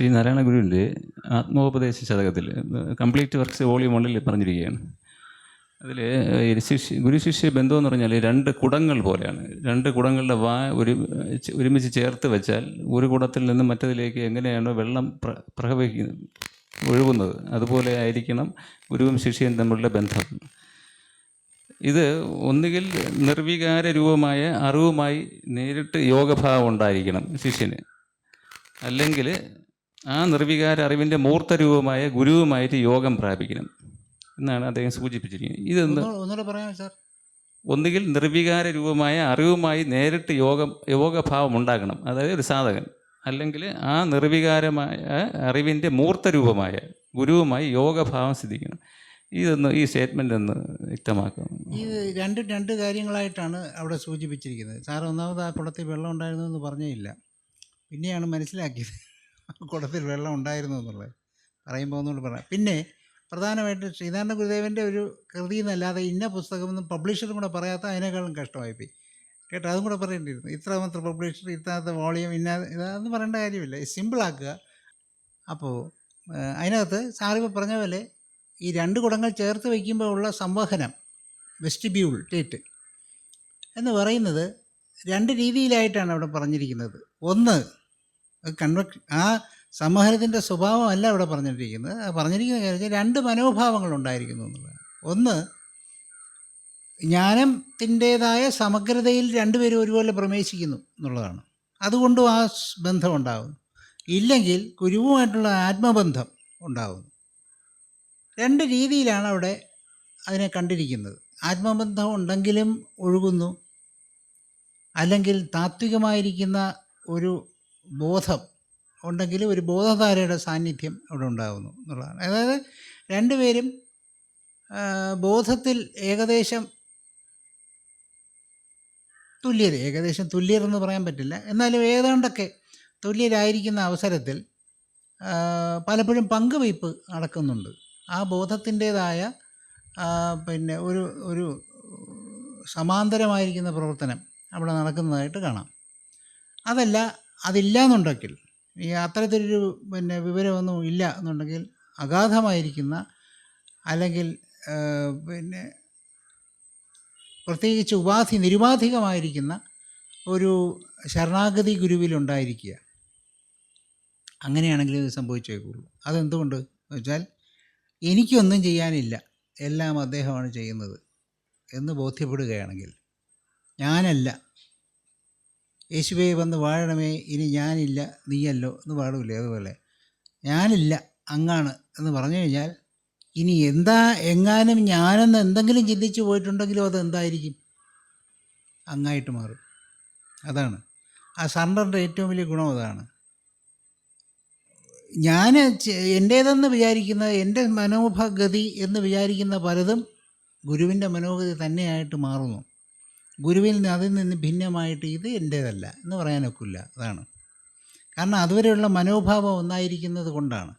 ശ്രീനാരായണ ഗുരുവിന്റെ ആത്മോപദേശ ശതകത്തിൽ complete works volume വണ്ണിൽ പറഞ്ഞിരിക്കുകയാണ്. അതിൽ ശിഷ്യ ഗുരുശിഷ്യ ബന്ധം എന്ന് പറഞ്ഞാൽ രണ്ട് കുടങ്ങൾ പോലെയാണ്. രണ്ട് കുടങ്ങളുടെ വാ ഒരു ഒരുമിച്ച് ചേർത്ത് വെച്ചാൽ ഒരു കുടത്തിൽ നിന്ന് മറ്റതിലേക്ക് എങ്ങനെയാണോ വെള്ളം പ്ര പ്രവഹിക്കുന്നത് ഒഴുകുന്നത്. അതുപോലെ ആയിരിക്കണം ഗുരുവും ശിഷ്യനും തമ്മിലുള്ള ബന്ധം. ഇത് ഒന്നുകിൽ നിർവികാര രൂപമായ അറിവുമായി നേരിട്ട് യോഗഭാവം ഉണ്ടായിരിക്കണം ശിഷ്യന്. അല്ലെങ്കിൽ ആ നിർവികാര അറിവിന്റെ മൂർത്ത രൂപമായ ഗുരുവുമായിട്ട് യോഗം പ്രാപിക്കണം എന്നാണ് അദ്ദേഹം സൂചിപ്പിച്ചിരിക്കുന്നത്. ഇതെന്ന് സാർ? ഒന്നുകിൽ നിർവികാര രൂപമായ അറിവുമായി നേരിട്ട് യോഗം യോഗഭാവം ഉണ്ടാകണം. അതായത് ഒരു സാധകൻ. അല്ലെങ്കിൽ ആ നിർവികാരമായ അറിവിന്റെ മൂർത്ത രൂപമായ ഗുരുവുമായി യോഗഭാവം സിദ്ധിക്കണം. ഇതൊന്ന് ഈ സ്റ്റേറ്റ്മെന്റ് ഒന്ന് വ്യക്തമാക്കാം ഈ രണ്ട് രണ്ട് കാര്യങ്ങളായിട്ടാണ് അവിടെ സൂചിപ്പിച്ചിരിക്കുന്നത്. സാർ ഒന്നാമത് ആ കുളത്തിൽ വെള്ളം ഉണ്ടായിരുന്നു എന്ന് പറഞ്ഞേ ഇല്ല. പിന്നെയാണ് മനസ്സിലാക്കിയത്. കുടത്തിൽ വെള്ളം ഉണ്ടായിരുന്നു എന്നുള്ളത്. പറയുമ്പോൾ ഒന്നുകൂടി പറയാം. പിന്നെ പ്രധാനമായിട്ട് ശ്രീനാരായണ ഗുരുദേവന്റെ ഒരു കൃതി എന്നല്ലാതെ ഇന്ന പുസ്തകമൊന്നും പബ്ലിഷറും കൂടെ പറയാത്ത അതിനേക്കാളും കഷ്ടമായിപ്പോയി. കേട്ടോ? അതും കൂടെ പറയേണ്ടിയിരുന്നു. ഇത്ര മാത്രം പബ്ലിഷർ ഇത്രത്തെ വോളിയം ഇന്ന ഇതാന്ന് പറയേണ്ട കാര്യമില്ല. സിമ്പിളാക്കുക അപ്പോൾ അതിനകത്ത് സാറിപ്പോൾ പറഞ്ഞ പോലെ ഈ രണ്ട് കുടങ്ങൾ ചേർത്ത് വയ്ക്കുമ്പോൾ ഉള്ള സംവഹനം വെസ്റ്റിബ്യൂൾ ടേറ്റ് എന്ന് പറയുന്നത് രണ്ട് രീതിയിലായിട്ടാണ് അവിടെ പറഞ്ഞിരിക്കുന്നത്. ഒന്ന് കൺവെക് ആ സംവഹനത്തിന്റെ സ്വഭാവമല്ല അവിടെ പറഞ്ഞിരിക്കുന്നത്. പറഞ്ഞിരിക്കുന്ന കാര്യം രണ്ട് മനോഭാവങ്ങൾ ഉണ്ടായിരിക്കുന്നു എന്നുള്ളതാണ്. ഒന്ന് ജ്ഞാനത്തിന്റേതായ സമഗ്രതയിൽ രണ്ടുപേരും ഒരുപോലെ പ്രമേശിക്കുന്നു എന്നുള്ളതാണ്. അതുകൊണ്ടും ആ ബന്ധം ഉണ്ടാകുന്നു ഇല്ലെങ്കിൽ ഗുരുവുമായിട്ടുള്ള ആത്മബന്ധം ഉണ്ടാകുന്നു. രണ്ട് രീതിയിലാണ് അവിടെ അതിനെ കണ്ടിരിക്കുന്നത്. ആത്മബന്ധം ഉണ്ടെങ്കിലും ഒഴുകുന്നു. അല്ലെങ്കിൽ താത്വികമായിരിക്കുന്ന ഒരു ബോധം ഉണ്ടെങ്കിൽ ഒരു ബോധധാരയുടെ സാന്നിധ്യം അവിടെ ഉണ്ടാകുന്നു എന്നുള്ളതാണ്. അതായത് രണ്ടുപേരും ബോധത്തിൽ ഏകദേശം തുല്യത ഏകദേശം തുല്യർ എന്ന് പറയാൻ പറ്റില്ല. എന്നാലും ഏതാണ്ടൊക്കെ തുല്യരായിരിക്കുന്ന അവസരത്തിൽ പലപ്പോഴും പങ്കുവയ്പ് നടക്കുന്നുണ്ട്. ആ ബോധത്തിന്റേതായ പിന്നെ ഒരു ഒരു സമാന്തരമായിരിക്കുന്ന പ്രവർത്തനം അവിടെ നടക്കുന്നതായിട്ട് കാണാം. അതല്ല അതില്ല എന്നുണ്ടെങ്കിൽ ഈ അത്തരത്തിലൊരു പിന്നെ വിവരമൊന്നും ഇല്ല എന്നുണ്ടെങ്കിൽ അഗാധമായിരിക്കുന്ന അല്ലെങ്കിൽ പിന്നെ പ്രത്യേകിച്ച് ഉപാധി നിരുപാധികമായിരിക്കുന്ന ഒരു ശരണാഗതി ഗുരുവിലുണ്ടായിരിക്കുക. അങ്ങനെയാണെങ്കിൽ ഇത് സംഭവിച്ചേക്കുള്ളൂ. അതെന്തുകൊണ്ട് വെച്ചാൽ എനിക്കൊന്നും ചെയ്യാനില്ല. എല്ലാം അദ്ദേഹമാണ് ചെയ്യുന്നത് എന്ന് ബോധ്യപ്പെടുകയാണെങ്കിൽ ഞാനല്ല യേശുവേ വന്ന് വാഴണമേ ഇനി ഞാനില്ല നീയല്ലോ എന്ന് പാടില്ലേ അതുപോലെ. ഞാനില്ല അങ്ങാണ് എന്ന് പറഞ്ഞു കഴിഞ്ഞാൽ ഇനി എന്താ എങ്ങാനും ഞാനെന്ന് എന്തെങ്കിലും ചിന്തിച്ചു പോയിട്ടുണ്ടെങ്കിലോ അത് എന്തായിരിക്കും? അങ്ങായിട്ട് മാറും. അതാണ്. ആ സറണ്ടറിന്റെ ഏറ്റവും വലിയ ഗുണം അതാണ്. ഞാൻ എന്റേതെന്ന് വിചാരിക്കുന്ന എന്റെ മനോഭഗതി എന്ന് വിചാരിക്കുന്ന പലതും ഗുരുവിന്റെ മനോഗതി തന്നെയായിട്ട് മാറുന്നു. ഗുരുവിൽ നിന്ന് അതിൽ നിന്ന് ഭിന്നമായിട്ട് ഇത് എന്റേതല്ല എന്ന് പറയാനൊക്കില്ല. അതാണ്. കാരണം അതുവരെയുള്ള മനോഭാവം ഒന്നായിരിക്കുന്നത് കൊണ്ടാണ്.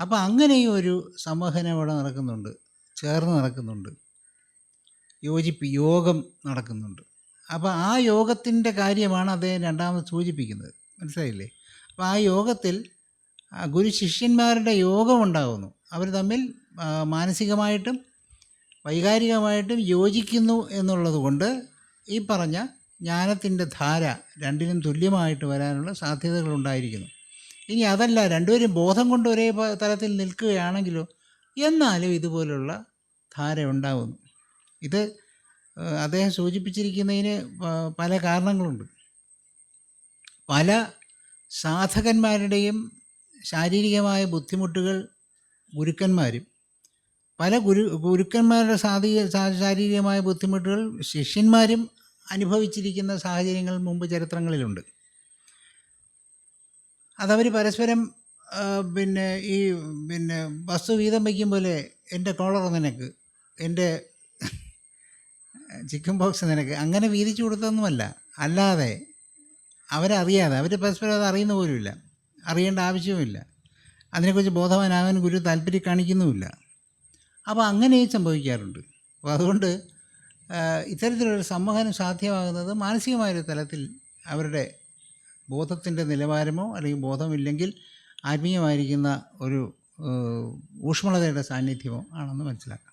അപ്പോൾ അങ്ങനെയും ഒരു സംവഹനം ഇവിടെ നടക്കുന്നുണ്ട്. ചേർന്ന് നടക്കുന്നുണ്ട്. യോജിപ്പ് യോഗം നടക്കുന്നുണ്ട്. അപ്പോൾ ആ യോഗത്തിന്റെ കാര്യമാണ് അദ്ദേഹം രണ്ടാമത് സൂചിപ്പിക്കുന്നത്. മനസ്സിലായില്ലേ? അപ്പോൾ ആ യോഗത്തിൽ ഗുരു ശിഷ്യന്മാരുടെ യോഗം ഉണ്ടാകുന്നു അവർ തമ്മിൽ മാനസികമായിട്ടും വൈകാരികമായിട്ടും യോജിക്കുന്നു എന്നുള്ളത് കൊണ്ട് ഈ പറഞ്ഞ ജ്ഞാനത്തിന്റെ ധാര രണ്ടിനും തുല്യമായിട്ട് വരാനുള്ള സാധ്യതകളുണ്ടായിരിക്കുന്നു. ഇനി അതല്ല രണ്ടുപേരും ബോധം കൊണ്ട് ഒരേ തരത്തിൽ നിൽക്കുകയാണെങ്കിലോ എന്നാലും ഇതുപോലുള്ള ധാര ഉണ്ടാകുന്നു ഇത് അദ്ദേഹം സൂചിപ്പിച്ചിരിക്കുന്നതിന് പല കാരണങ്ങളുണ്ട്. പല സാധകന്മാരുടെയും ശാരീരികമായ ബുദ്ധിമുട്ടുകൾ ഗുരുക്കന്മാരും പല ഗുരു ഗുരുക്കന്മാരുടെ സാധീ ശാരീരികമായ ബുദ്ധിമുട്ടുകൾ ശിഷ്യന്മാരും അനുഭവിച്ചിരിക്കുന്ന സാഹചര്യങ്ങൾ മുമ്പ് ചരിത്രങ്ങളിലുണ്ട്. അതവർ പരസ്പരം പിന്നെ ഈ പിന്നെ വസ്തു വീതം വയ്ക്കും പോലെ എന്റെ കോളർ നിനക്ക് എന്റെ ചിക്കൻ ബോക്സ് നിനക്ക് അങ്ങനെ വീതിച്ചു കൊടുത്തൊന്നുമല്ല അല്ലാതെ അവരറിയാതെ അവർ പരസ്പരം അത് അറിയുന്ന പോലുമില്ല. അറിയേണ്ട ആവശ്യവുമില്ല. അതിനെക്കുറിച്ച് ബോധവാനാകാൻ ഗുരു താല്പര്യം കാണിക്കുന്നുമില്ല. അപ്പോൾ അങ്ങനെയും സംഭവിക്കാറുണ്ട്. അപ്പോൾ അതുകൊണ്ട് ഇത്തരത്തിലൊരു സംവഹനം സാധ്യമാകുന്നത് മാനസികമായൊരു തലത്തിൽ അവരുടെ ബോധത്തിന്റെ നിലവാരമോ അല്ലെങ്കിൽ ബോധമില്ലെങ്കിൽ ആത്മീയമായിരിക്കുന്ന ഒരു ഊഷ്മളതയുടെ സാന്നിധ്യമോ ആണെന്ന് മനസ്സിലാക്കാം.